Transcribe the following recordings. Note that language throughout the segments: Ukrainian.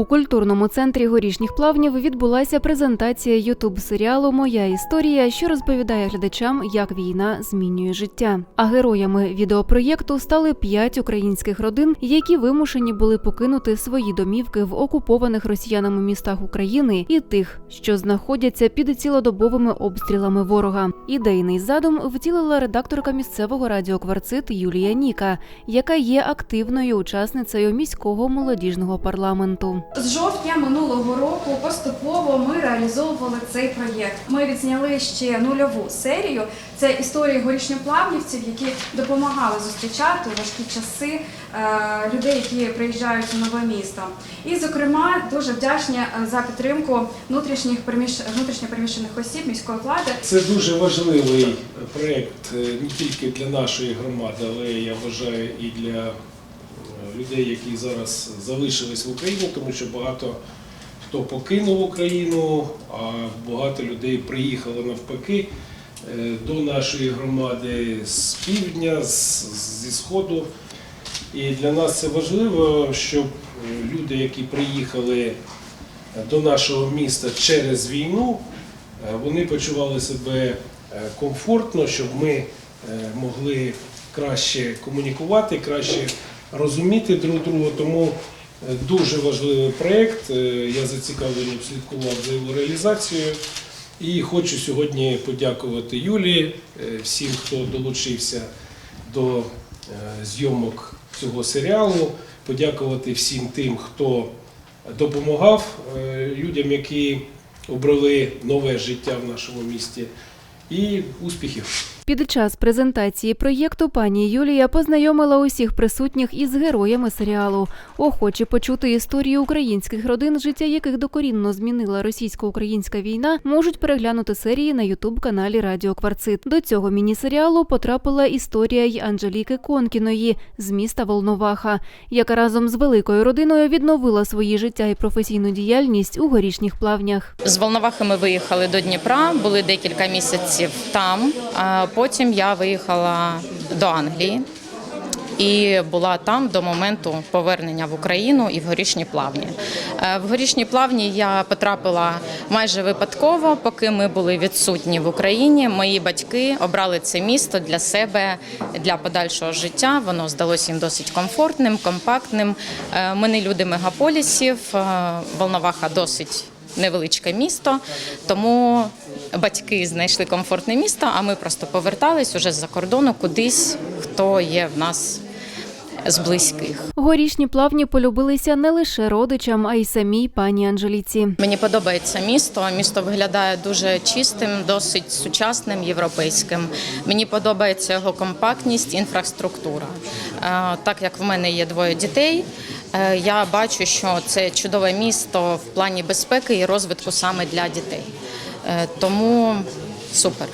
У культурному центрі горішніх плавнів відбулася презентація ютуб серіалу Моя історія, що розповідає глядачам, як війна змінює життя. А героями відеопроєкту стали п'ять українських родин, які вимушені були покинути свої домівки в окупованих росіянами містах України і тих, що знаходяться під цілодобовими обстрілами ворога. Ідейний задум втілила редакторка місцевого радіо Кварцит Юлія Ніка, яка є активною учасницею міського молодіжного парламенту. З жовтня минулого року поступово ми реалізовували цей проєкт. Ми відзняли ще нульову серію. Це історії горішньоплавнівців, які допомагали зустрічати важкі часи е, людей, які приїжджають у нове місто. І, зокрема, дуже вдячні е, за підтримку внутрішніх внутрішньопереміщених осіб міської влади. Це дуже важливий проєкт е, не тільки для нашої громади, але я вважаю і для людей, які зараз залишились в Україні, тому що багато хто покинув Україну, а багато людей приїхало навпаки е, до нашої громади з півдня, зі сходу. І для нас це важливо, щоб люди, які приїхали до нашого міста через війну, е, вони почували себе е, комфортно, щоб ми могли краще комунікувати, краще розуміти друг друга. Тому е, дуже важливий проєкт. Е, Я зацікавлений слідкував за його реалізацією. І хочу сьогодні подякувати Юлії, е, всім, хто долучився до зйомок цього серіалу, подякувати всім тим, хто допомагав людям, які обрали нове життя в нашому місті. І успіхів! Під час презентації проєкту пані Юлія познайомила усіх присутніх із героями серіалу. Охочі почути історії українських родин, життя яких докорінно змінила російсько-українська війна, можуть переглянути серії на ютуб-каналі Радіо Кварцит. До цього міні-серіалу потрапила історія й Анжеліки Конкіної з міста Волноваха, яка разом з великою родиною відновила свої життя і професійну діяльність у горішніх плавнях. З Волновахи ми виїхали до Дніпра, були декілька місяців там. Потім я виїхала до Англії і була там до моменту повернення в Україну і в горішні плавні. Е, В горішні плавні я потрапила майже випадково, поки ми були відсутні в Україні. Мої батьки обрали це місто для себе для подальшого життя. Воно здалося їм досить комфортним, компактним. Е, Ми не люди мегаполісів. е, Волноваха досить невеличке місто, тому батьки знайшли комфортне місто, а ми просто повертались уже з-за кордону кудись, хто є в нас з близьких. Горішні плавні полюбилися не лише родичам, а й самій пані Анжеліці. Мені подобається місто. Місто виглядає дуже чистим, досить сучасним, європейським. Мені подобається його компактність, інфраструктура. Е, Так як в мене є двоє дітей, е, я бачу, що це чудове місто в плані безпеки і розвитку саме для дітей. Е, Тому супер.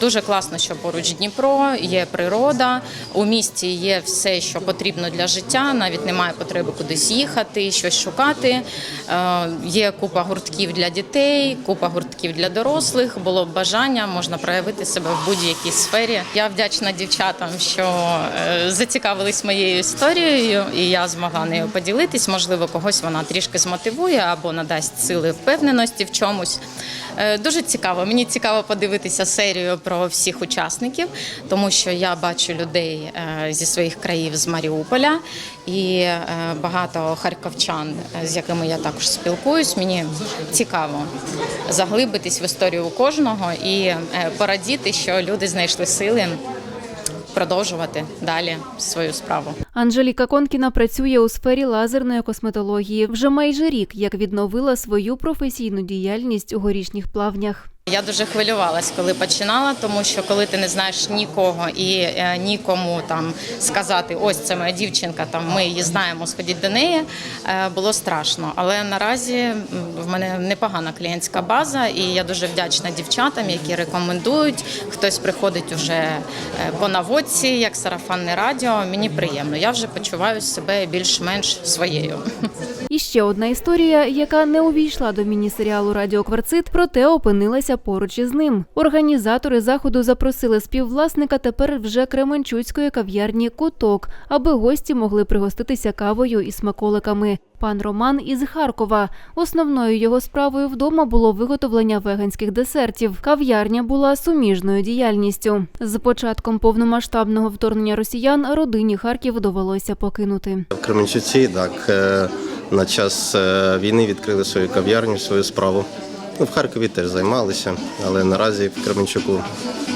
Дуже класно, що поруч Дніпро, є природа. У місті є все, що потрібно для життя. Навіть немає потреби кудись їхати, щось шукати. Е, Є купа гуртків для дітей, купа гуртків для дорослих. Було б бажання, можна проявити себе в будь-якій сфері. Я вдячна дівчатам, що е, зацікавились моєю історією, і я змогла нею поділитись. Можливо, когось вона трішки змотивує або надасть сили впевненості в чомусь. Е, Дуже цікаво. Мені цікаво подивитися серію про всіх учасників, тому що я бачу людей е, зі своїх країв з Маріуполя і е, багато харківчан, з якими я також спілкуюсь. Мені цікаво заглибитись в історію кожного і порадіти, що люди знайшли сили продовжувати далі свою справу. Анжеліка Конкіна працює у сфері лазерної косметології. Вже майже рік як відновила свою професійну діяльність у горішніх плавнях. Я дуже хвилювалась, коли починала, тому що коли ти не знаєш нікого і е, нікому там сказати, ось це моя дівчинка, там ми її знаємо, сходіть до неї, е, було страшно. Але наразі в мене непогана клієнтська база, і я дуже вдячна дівчатам, які рекомендують. Хтось приходить уже е, по наводці, як сарафанне радіо. Мені приємно. Я вже почуваю себе більш-менш своєю. І ще одна історія, яка не увійшла до міні-серіалу Радіокварцит, проте опинилася поруч із ним. Організатори заходу запросили співвласника тепер вже Кременчуцької кав'ярні Куток, аби гості могли пригоститися кавою і смаколиками. Пан Роман із Харкова. Основною його справою вдома було виготовлення веганських десертів. Кав'ярня була суміжною діяльністю. З початком повномасштабного вторгнення росіян родині Харків довелося покинути. Кременчуці так е, на час е, війни відкрили свою кав'ярню, свою справу. Ну, в Харкові теж займалися, але наразі в Кременчуку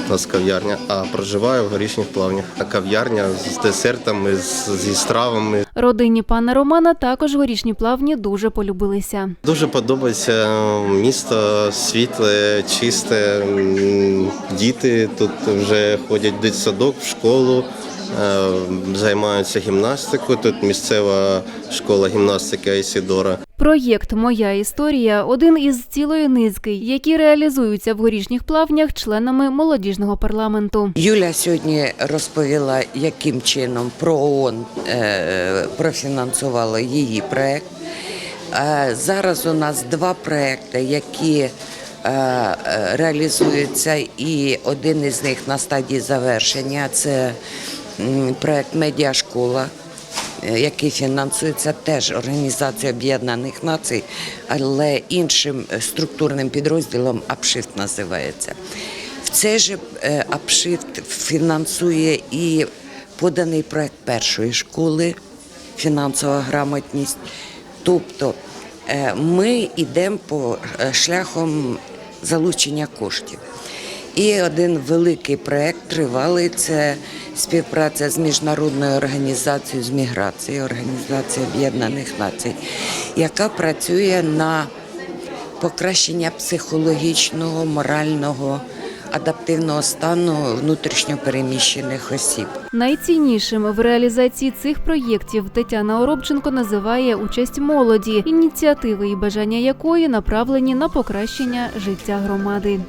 у нас кав'ярня, а проживаю в горішніх плавнях. А Кав'ярня з десертами, зі стравами. Родині пана Романа також горішні плавні дуже полюбилися. Дуже подобається місто світле, чисте. Діти тут вже ходять в дитсадок, в школу, е, займаються гімнастикою. Тут місцева школа гімнастики Айсідора. Проєкт Моя історія один із цілої низки, які реалізуються в горішніх плавнях членами молодіжного парламенту. Юля сьогодні розповіла, яким чином ПРООН е, профінансувала її проект. Е, Зараз у нас два проекти, які е, реалізуються, і один із них на стадії завершення це проект Медіашкола. Який фінансується теж Організацією Об'єднаних Націй, але іншим е, структурним підрозділом АПШИФТ називається. В цей же е, Апшифт фінансує і поданий проект першої школи фінансова грамотність. Тобто е, ми йдемо по шляхом залучення коштів. І один великий проект тривалий це співпраця з міжнародною організацією з міграції, Організацією Об'єднаних Націй, яка працює на покращення психологічного, морального, адаптивного стану внутрішньопереміщених осіб. Найціннішим в реалізації цих проєктів Тетяна Оробченко називає участь молоді, ініціативи і бажання якої направлені на покращення життя громади.